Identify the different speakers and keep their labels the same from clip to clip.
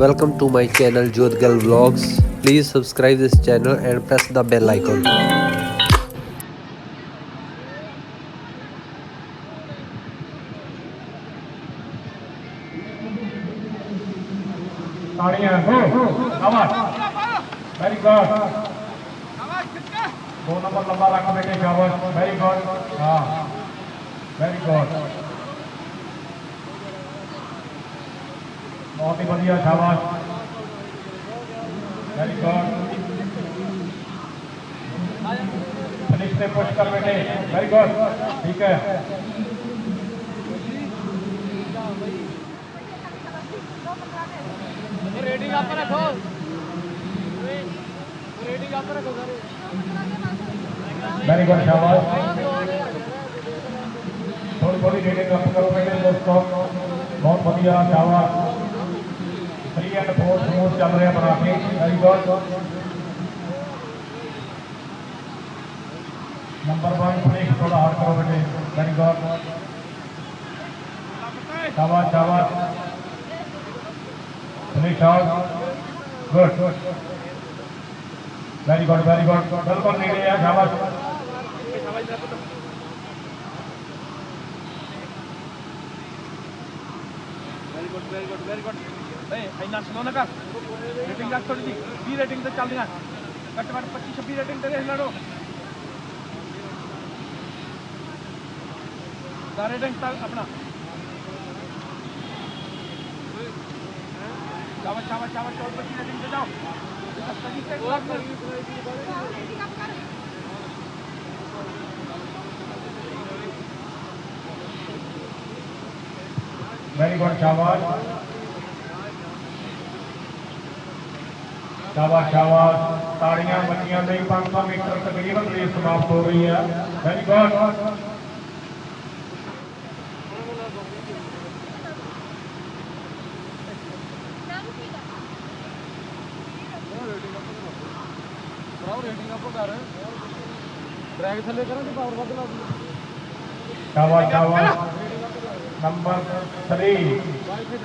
Speaker 1: Welcome to my channel Jodhgal Vlogs. Please subscribe this channel and press the bell icon.
Speaker 2: Very good. بہت ہی ودیا شاباش۔ Very good finish سے push کر بیٹے ویری گڈ ٹھیک ہے۔ ریڈنگ آپ رکھو۔ ریڈنگ آپ رکھو ویری گڈ شاباش تھوڑی تھوڑی ریڈنگ آپ کرو بیٹے دوستوں بہت ودیا شاباش۔ تھری اینڈ فور چل رہے ہیں بنا کے very good number one please تھوڑا ہارڈ کرو بیٹے ویری گڈ شاباش شاباش finish out good very good very good بالکل نیڑے ہے شاباش very good very good very good اے اینا سنو نہ کر ਸ਼ਾਬਾਸ਼ ਸ਼ਾਬਾਸ਼। ਤਾੜੀਆਂ ਬੱਚੀਆਂ ਲਈ 500 ਮੀਟਰ ਤਕਰੀਬਨ ਰੇਸ ਸਮਾਪਤ ਹੋ ਰਹੀ ਹੈ ਵੈਰੀ ਗੁੱਡ ਡਰੈਗ ਥੱਲੇ ਕਰਾਂ ਤੇ ਪਾਵਰ ਵੱਧ ਲਾ ਸ਼ਾਬਾਸ਼ ਸ਼ਾਬਾਸ਼ ਨੰਬਰ 3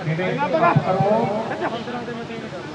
Speaker 2: ਜਿਹੜੇ ਕਰੋ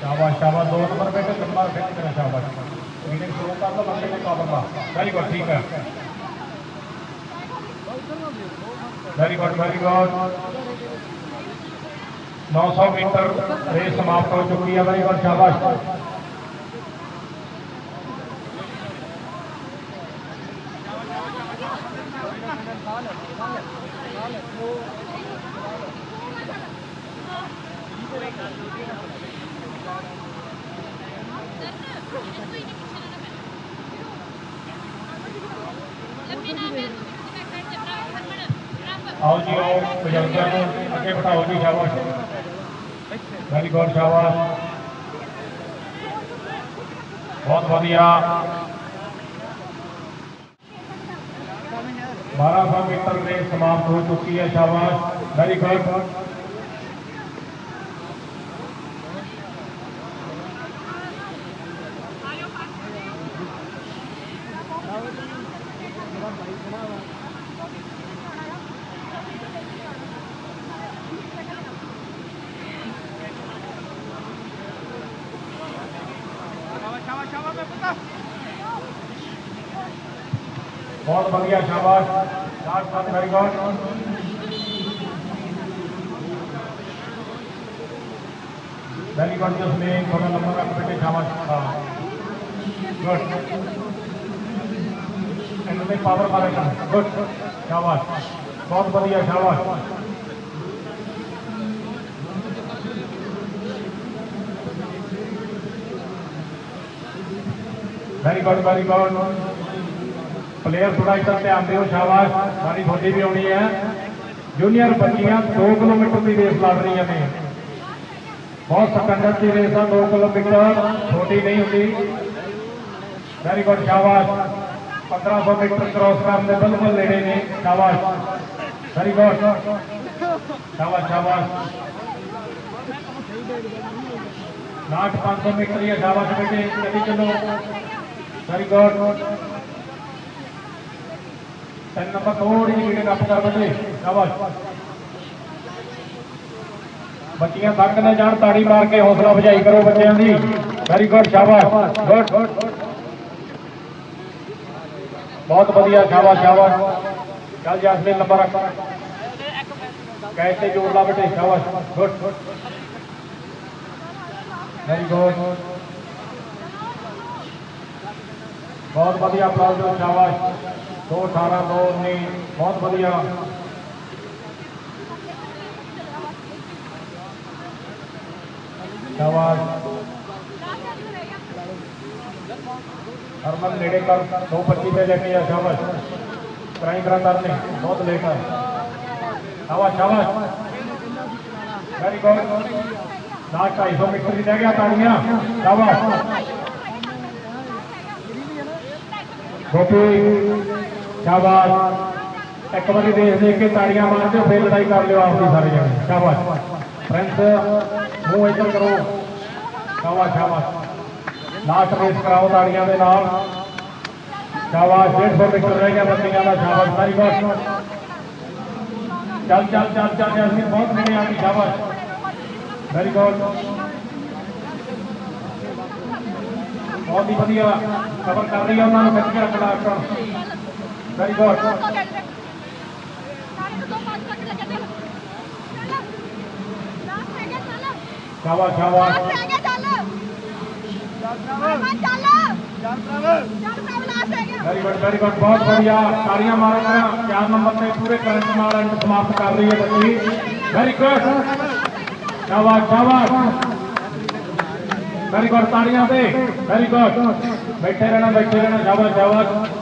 Speaker 2: شاباش شاباش، دو نمبر بیٹے لمبا فٹ کریں شاباش۔ ریڈنگ شروع کر لو بندے کو لمبا ویری گڈ ٹھیک ہے۔ ویری گڈ ویری گڈ نو سو میٹر ریس سماپت ہو چکی ہے۔ ویری گڈ شاباش۔ آؤ جی آؤ بزرگوں کو اگے بڑھاؤ جی شاباش۔ ویری گڈ شاباش۔ بہت ودیا بارہ سو میٹر ریس سماپت ہو چکی ہے شاباش ویری گڈ بڑھیا شاباش ویری گڈ ویری گڈ جس میں تھوڑا لمبا رکھ بیٹے شاباش گڈ۔ اینڈ میں پاور مارے گا گڈ۔ شاباش بہت بڑھیا شاباش very good very good player تھوڑا ادھر دھیان دیو شاباش ساری فوجی بھی آنی ہے جونیئر بچیاں دو کلو میٹر کی ریس لڑ رہی ہیں بہت سکنڈر کی ریس ہے دو کلو میٹر چھوٹی نہیں ہوتی ویری گڈ شاباش پندرہ سو میٹر کراس کرنے بالکل نیڑے نے شاباش ویری گڈ شاباش شاباش لاٹ پانچ سو میٹر ہی شاباش بیٹے چلو ویری گڈ چل دل نمبر جوڑ لا بٹے بہت ودیا چاہ سارا لونی بہت ودیا شامل برانچ بہت لے کر شامل سو میٹر لے گیا تاڑیاں شاہباد ایک بارے دیکھ دیکھ کے تاڑیاں لڑائی کر لو آپ کی سارے ناسوس کراؤں شاہ بات ڈیڑھ سو میٹر بندیاں چل چل چل چلے بہت شاہ بہت بہت ہی ودیا خبر کر رہی ہے ویری گڈ بہت بڑھیا تالیاں مارو گا چار نمبر میں پورے کرنٹ مارا سماپت کر رہی ہے بچی ویری گڈ شاباش شاباش ویری گڈ تالیاں ویری گڈ بیٹھے رہنا بیٹھے رہنا شاباش شاباش